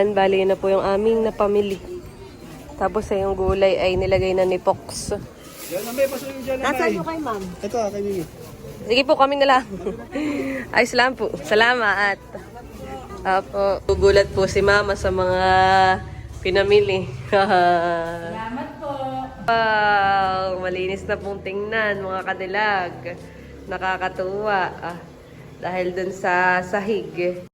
Yan, bali na po yung aming napamili. Tapos ay yung gulay ay nilagay na ni Pox. Yan may pasunin dyan na Nasaan yung kay ma'am? Ito ah, kay Mimi. Sige po, kami na lang. Ayos lang po. Salamat. Apo, gugulat po si Mama sa mga pinamili. Salamat po. Wow, malinis na pong tingnan mga kadilag. Nakakatuwa. Ah, dahil dun sa sahig.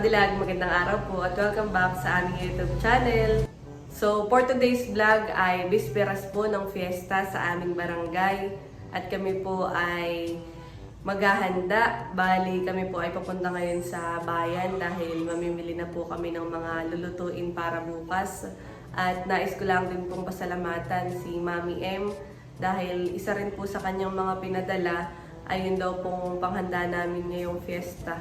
Kadilag, magandang araw po at welcome back sa aming YouTube channel. So for today's vlog ay bisperas po ng fiesta sa aming barangay at kami po ay maghahanda. Bali kami po ay papunta ngayon sa bayan dahil mamimili na po kami ng mga lulutuin para bukas. At nais ko lang din pong pasalamatan si Mami M dahil isa rin po sa kanyang mga pinadala ayun daw pong panghanda namin ngayong fiesta.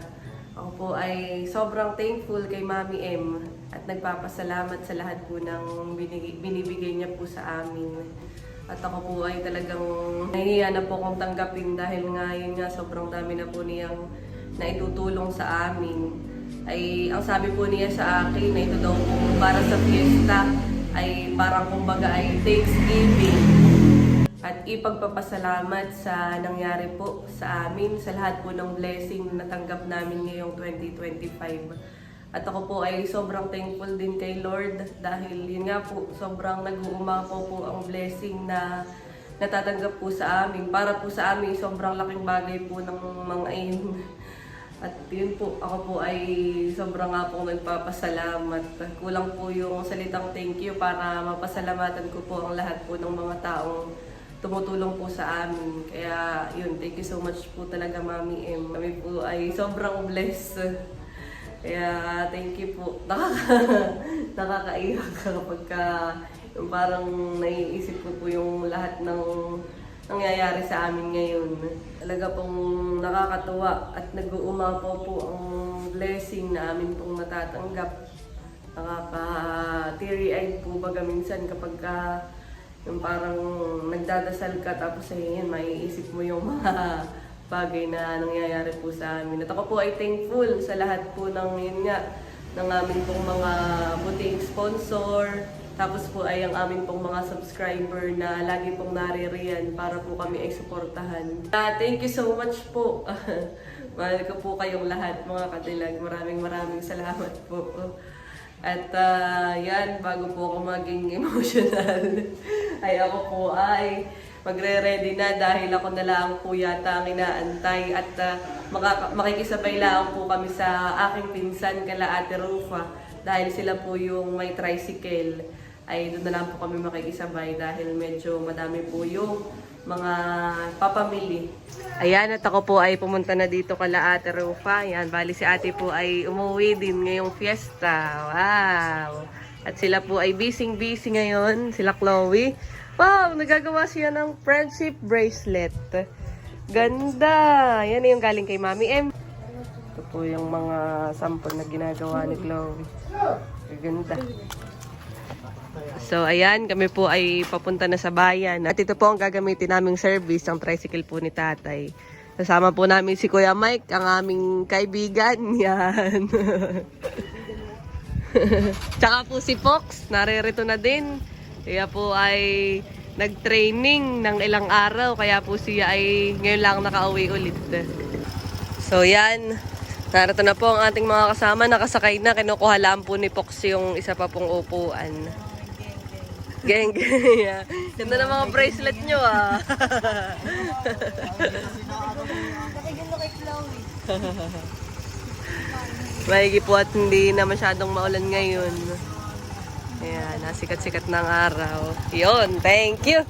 Ako po ay sobrang thankful kay Mami M at nagpapasalamat sa lahat po ng binibigay niya po sa amin. At ako po ay talagang nahihiya na po kong tanggapin dahil nga yun nga sobrang dami na po niyang naitutulong sa amin. Ay ang sabi po niya sa akin na ito daw po para sa fiesta ay parang kumbaga ay Thanksgiving at ipagpapasalamat sa nangyari po sa amin, sa lahat po ng blessing na natanggap namin ngayong 2025. At ako po ay sobrang thankful din kay Lord dahil yun nga po, sobrang nag-uumapaw po ang blessing na natatanggap po sa amin. Para po sa amin, sobrang laking bagay po ng mga in. At yun po, ako po ay sobrang nga po nagpapasalamat. Kulang po yung salitang thank you para mapasalamatan ko po ang lahat po ng mga taong tumutulong po sa amin. Kaya yun, thank you so much po talaga Mami M. Kami po ay sobrang blessed. Kaya thank you po. Nakaka, nakakaiyak kapag ka, parang naiisip ko po yung lahat ng nangyayari sa amin ngayon. Talaga pong nakakatuwa at nag-uumapaw po ang blessing na amin pong natatanggap. Nakaka-teary-eyed po baga minsan kapag ka yung parang nagdadasal ka tapos ayun, maiisip mo yung mga bagay na nangyayari po sa amin. At ako po ay thankful sa lahat po ng yun nga, ng amin pong mga buting sponsor, tapos po ay ang amin pong mga subscriber na lagi pong naririyan para po kami ay suportahan. Ah, thank you so much po. Mahal ko po kayong lahat mga kadilag. Maraming maraming salamat po. At ah, yan, bago po ako maging emotional, ay ako po ay magre-ready na dahil ako na lang po yata ang inaantay. At ah, maka- makikisabay lang po kami sa aking pinsan kala Ate Rufa dahil sila po yung may tricycle. Ay doon na lang po kami makikisabay dahil medyo madami po yung mga papamili. Ayan, at ako po ay pumunta na dito kala Ate Rufa. Ayan, bali si ate po ay umuwi din ngayong fiesta. Wow! At sila po ay busy-busy ngayon, sila Chloe. Wow! Nagagawa siya ng friendship bracelet. Ganda! Yan yung galing kay Mami M. Ito po yung mga sample na ginagawa ni Chloe. Ganda. So, ayan, kami po ay papunta na sa bayan. At ito po ang gagamitin naming service, ang tricycle po ni tatay. Kasama po namin si Kuya Mike, ang aming kaibigan. Yan. Tsaka po si Fox, naririto na din. Kaya po ay nag-training ng ilang araw. Kaya po siya ay ngayon lang nakauwi ulit. So yan, narito na po ang ating mga kasama. Nakasakay na, kinukuha lang po ni Fox yung isa pa pong upuan. Geng. Yeah. Ganda ng mga bracelet nyo ah. Maigi po at hindi na masyadong maulan ngayon. Ayan, nasikat-sikat ng araw. Yun, thank you.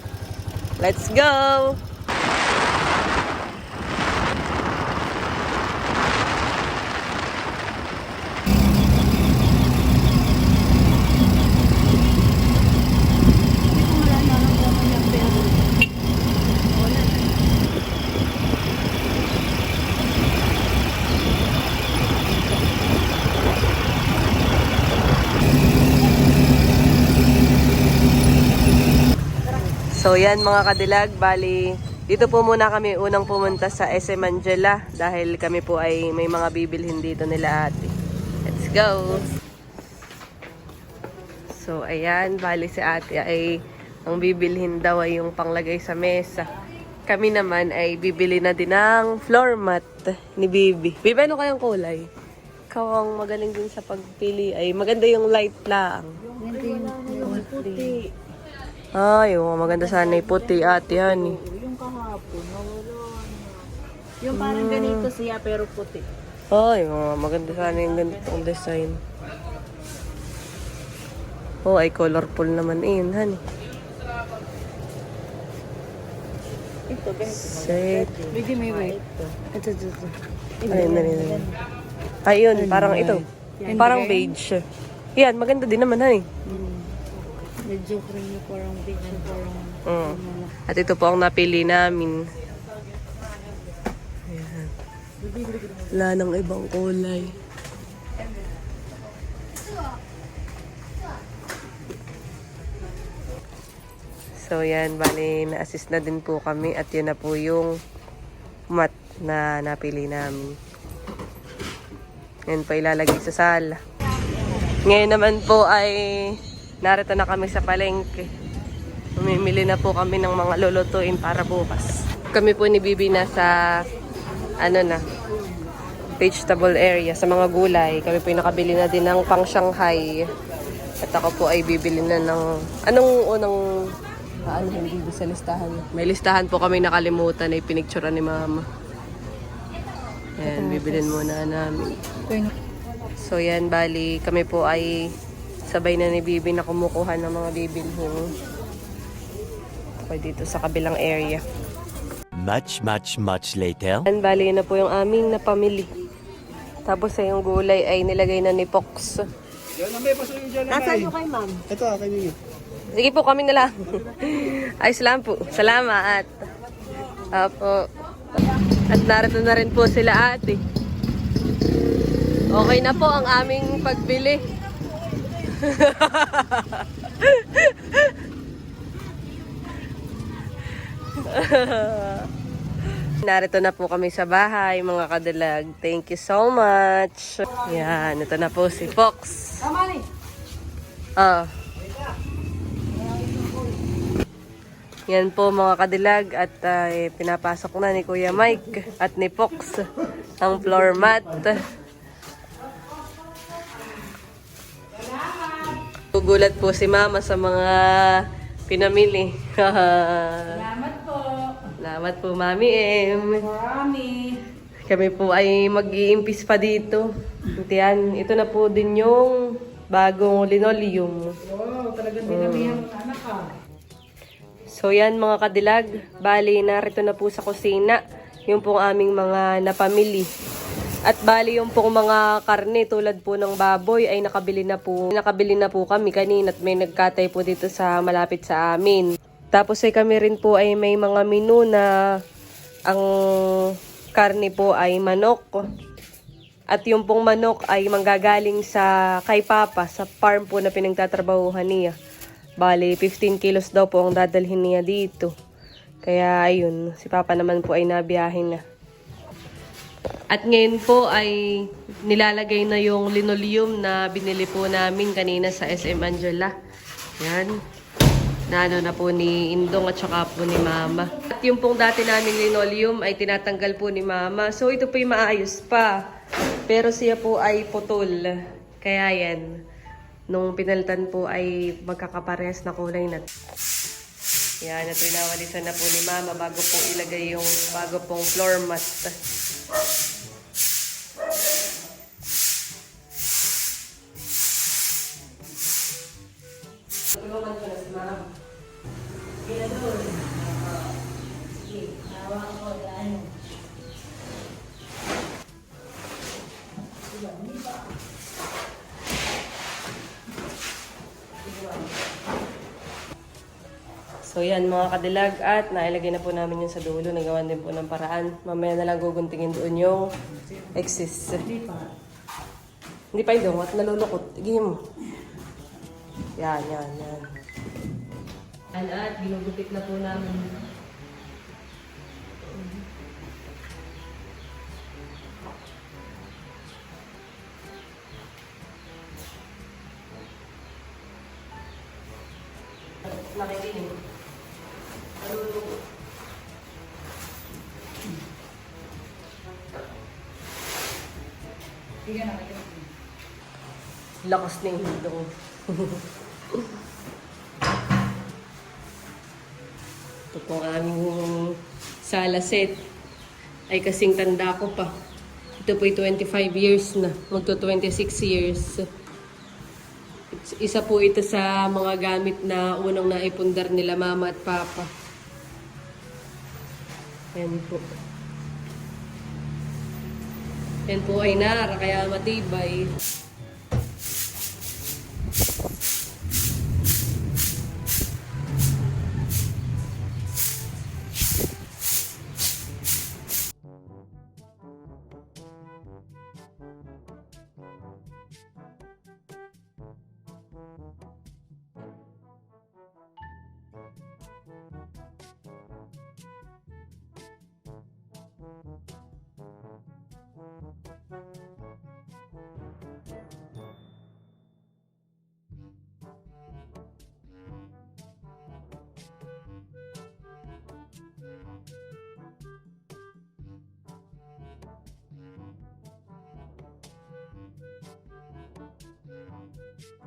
Let's go! Wala na lang ako niya pero. Wala na. So yan mga kadilag, bali dito po muna kami unang pumunta sa SM Angela dahil kami po ay may mga bibilhin dito nila ate. Let's go! So ayan, bali si ate ay ang bibilhin daw ay yung panglagay sa mesa. Kami naman ay bibili na din ng floor mat ni Bibi. Bibi, ano kayang kulay? Ikaw ang magaling din sa pagpili. Ay, maganda yung light lang. Hindi yung puti. Ay, oh, maganda sana yung puti ate yan eh. Yung kahapon, nawala na. Yung parang ganito siya pero puti. Ay, oh, maganda sana yung ganitong design. Oh, ay colorful naman eh, yun, honey. Ito, ganito. Set. Bigyan may white. Ito, ito, ito. Ayun na rin. Ay, yun, parang ito. Parang beige. Yan, maganda din naman, honey. Medyo cream na parang beige, parang Mm. At ito po ang napili namin. Ayan. Wala nang ibang kulay. So yan, bali na-assist na din po kami at yun na po yung mat na napili namin. Yan po ilalagay sa sala. Ngayon naman po ay narito na kami sa palengke. Mamimili na po kami ng mga lulutuin para bukas. Kami po ni Bibi nasa ano na vegetable area sa mga gulay. Kami po nakabili na din ng pang Shanghai. At ako po ay bibili na ng anong unang ano hindi sa listahan. May listahan po kami nakalimutan na ipinicturean ni Mama. Ayan, bibilin muna namin. So yan, bali kami po ay sabay na ni Bibi na kumukuha ng mga bibilhin. Ako dito sa kabilang area. Much, much, much later. Yan, bali na po yung aming napamili. Tapos ay yung gulay ay nilagay na ni Pox. Yan may paso yung dyan na may. kay ma'am? Ito ah, kay Mimi. Sige po, kami na lang. Ayos lang po. Salamat. Apo. At narito na rin po sila ate. Okay na po ang aming pagbili. Narito na po kami sa bahay, mga kadalag. Thank you so much. Yan, ito na po si Fox. Ah. Yan po mga kadilag at eh, pinapasok na ni Kuya Mike at ni Fox ang floor mat. Gugulat po si Mama sa mga pinamili. Salamat po. Salamat po, Mami M. Marami. Kami po ay mag-iimpis pa dito. Yan, ito na po din yung bagong linoleum. Oh, talagang dinamihan ng anak ka. So yan mga kadilag, bali narito na po sa kusina yung pong aming mga napamili. At bali yung pong mga karne tulad po ng baboy ay nakabili na po. Nakabili na po kami kanina at may nagkatay po dito sa malapit sa amin. Tapos ay kami rin po ay may mga menu na ang karne po ay manok. At yung pong manok ay manggagaling sa kay Papa sa farm po na pinagtatrabahuhan niya. Bali, 15 kilos daw po ang dadalhin niya dito. Kaya ayun, si Papa naman po ay nabiyahin na. At ngayon po ay nilalagay na yung linoleum na binili po namin kanina sa SM Angela. Yan. Na ano na po ni Indong at saka po ni Mama. At yung pong dati namin linoleum ay tinatanggal po ni Mama. So ito po yung maayos pa. Pero siya po ay putol. Kaya yan. Nung pinalitan po ay magkakaparehas na kulay na. Yan, at winawalisan na po ni Mama bago pong ilagay yung bago pong floor mat. Tulungan ko na si. So yan mga kadilag at nailagay na po namin yun sa dulo. Nagawan din po ng paraan. Mamaya na lang guguntingin doon yung excess. Hindi pa. Hindi pa yung at nalulukot. Igingin mo. Yan, yan, yan. Ano at ginugupit na po namin. Lakas na yung hilo ko. Ito po ang aming sala set. Ay kasing tanda ko pa. Ito po 25 years na. Magto 26 years. Isa po ito sa mga gamit na unang naipundar nila mama at papa. Ayan po. Yan po ay nara, kaya matibay.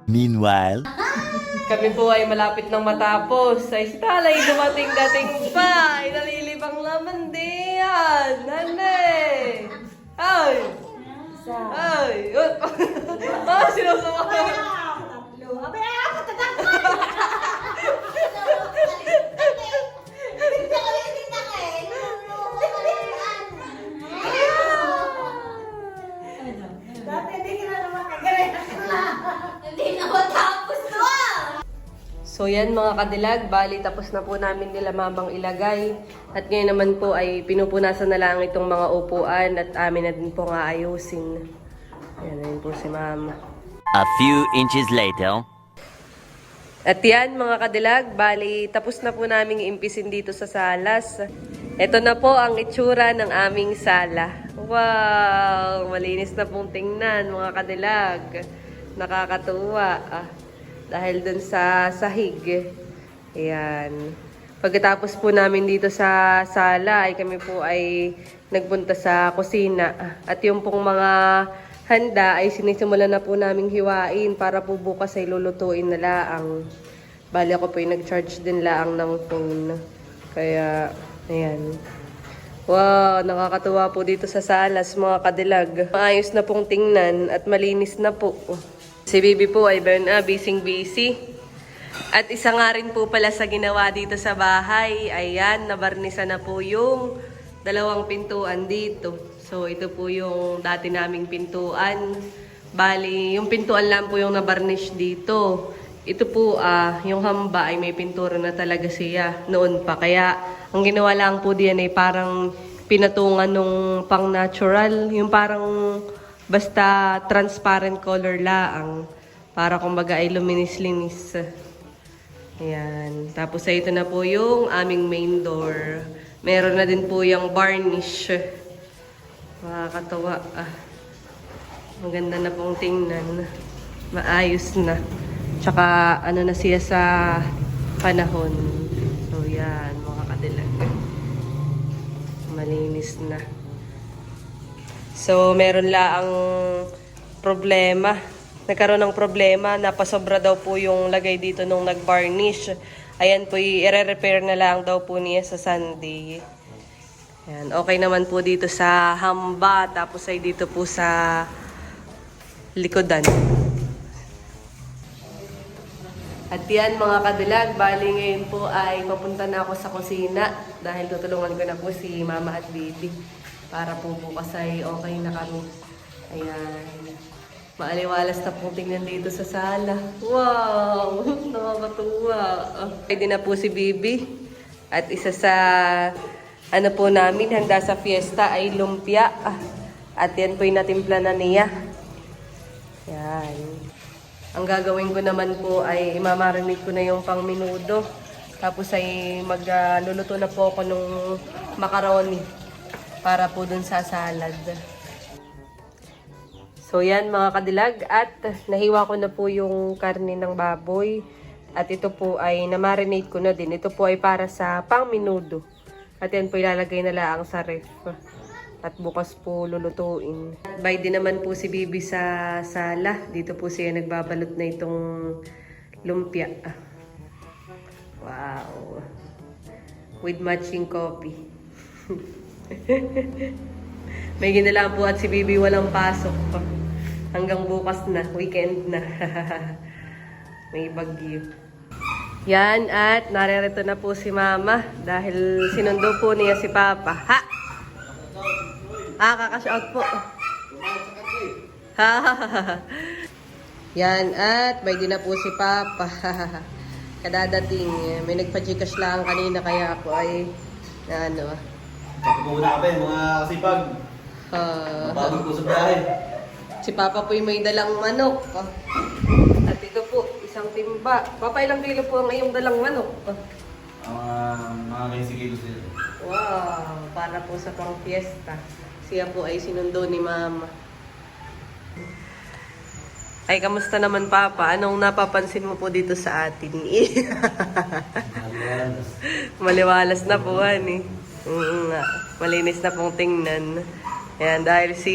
Meanwhile, Kami po ay malapit ng matapos. Ay si Talay dumating-dating pa. Ay nalilibang naman diyan. Nane! Ay! Ay! Oh, sinusumakay. So yan mga kadilag, bali tapos na po namin nila mamang ilagay. At ngayon naman po ay pinupunasan na lang itong mga upuan at amin na din po nga ayusin. Ayan na yun po si mama. a few inches later. At yan mga kadilag, bali tapos na po namin impisin dito sa salas. Ito na po ang itsura ng aming sala. Wow! Malinis na pong tingnan mga kadilag. Nakakatuwa. Ah, dahil dun sa sahig. Ayan. Pagkatapos po namin dito sa sala ay kami po ay nagpunta sa kusina. At yung pong mga handa ay sinisimulan na po naming hiwain para po bukas ay lulutuin na laang. Bali ako po ay nag-charge din laang ng phone. Kaya, ayan. Wow, nakakatuwa po dito sa salas mga kadilag. Maayos na pong tingnan at malinis na po. Si Bibi po ay na busy busy. At isa nga rin po pala sa ginawa dito sa bahay, ayan, nabarnisa na po yung dalawang pintuan dito. So, ito po yung dati naming pintuan. Bali, yung pintuan lang po yung nabarnish dito. Ito po, ah, yung hamba ay may pintura na talaga siya noon pa. Kaya, ang ginawa lang po diyan ay parang pinatungan nung pang natural. Yung parang basta transparent color laang. Para kumbaga ay luminis-linis. Ayan. Tapos ito na po yung aming main door. Meron na din po yung varnish. Makakatawa. Ah. Maganda na pong tingnan. Maayos na. Tsaka ano na siya sa panahon. So yan, mga kadilag. Malinis na. So meron la ang problema. Nagkaroon ng problema, napasobra daw po yung lagay dito nung nag-varnish. Ayan po, i-repair na lang daw po niya sa Sunday. Ayan, okay naman po dito sa hamba, tapos ay dito po sa likodan. At yan mga kadilag, bali ngayon po ay papunta na ako sa kusina dahil tutulungan ko na po si mama at baby para po bukas ay okay na kami. Ayan. Maaliwalas na pong tingnan dito sa sala. Wow! Nakakatuwa. Pwede na po si Bibi. At isa sa ano po namin, handa sa fiesta ay lumpia. Ah, At yan po yung natimpla na niya. Yan. Ang gagawin ko naman po ay imamarinate ko na yung pang minudo. Tapos ay magluluto na po ako ng macaroni para po dun sa salad. So yan mga kadilag at nahiwa ko na po yung karne ng baboy at ito po ay na-marinate ko na din. Ito po ay para sa pang minudo. At yan po ilalagay na lang sa ref. At bukas po lulutuin. By din naman po si Bibi sa sala. Dito po siya nagbabalot na itong lumpia. Wow. With matching coffee. May ginalaan po at si Bibi walang pasok. Hanggang bukas na, weekend na. May bagyo. Yan, at naririto na po si Mama dahil sinundo po niya si Papa. Ha? Ah, kakashout po. Yan, at may na po si Papa. Kadadating, may nagpa-gcash lang kanina kaya ako ay ano Muna kami, mga kasipag. ah, Bago ko sa biyahe. Si Papa po yung may dalang manok. Ah. At ito po, isang timba. Papa, ilang kilo po ang iyong dalang manok? Ah. Ang mga 15 kilos nila. Wow, para po sa pang fiesta. Siya po ay sinundo ni Mama. Ay, kamusta naman Papa? Anong napapansin mo po dito sa atin? Maliwalas na po, ani. Oo nga. Malinis na pong tingnan. Ayan, dahil si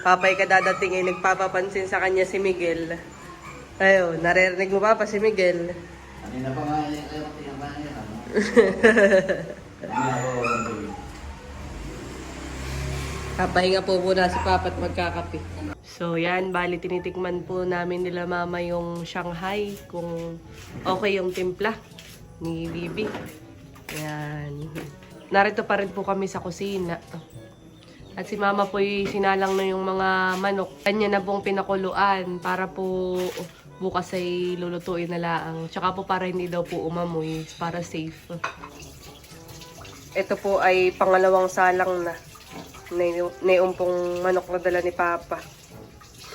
Papa ay kadadating ay nagpapapansin sa kanya si Miguel. Ayun, naririnig mo Papa si Miguel. Kanina pa nga ako walang tuloy. Papahinga po muna si Papa at magkakape. So yan, bali tinitikman po namin nila mama yung Shanghai kung okay yung timpla ni Bibi. Yan. Narito pa rin po kami sa kusina. At si mama po sinalang na yung mga manok. Kanya na pong pinakuluan para po bukas ay lulutuin na laang. Tsaka po para hindi daw po umamoy, para safe. Ito po ay pangalawang salang na. Naiumpong manok na dala ni Papa.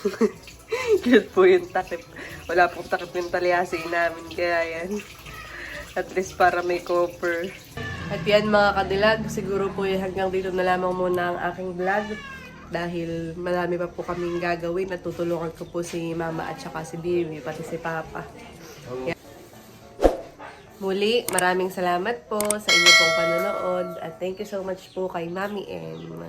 Yun po yung takip. Wala pong takip yung talyasi namin. Kaya yan. At least para may copper. At yan mga kadilag, siguro po yung hanggang dito na lamang muna ang aking vlog. Dahil marami pa po kaming gagawin at tutulungan ko po si Mama at saka si Bibi, pati si Papa. Yan. Muli, maraming salamat po sa inyo pong panonood at thank you so much po kay Mami M.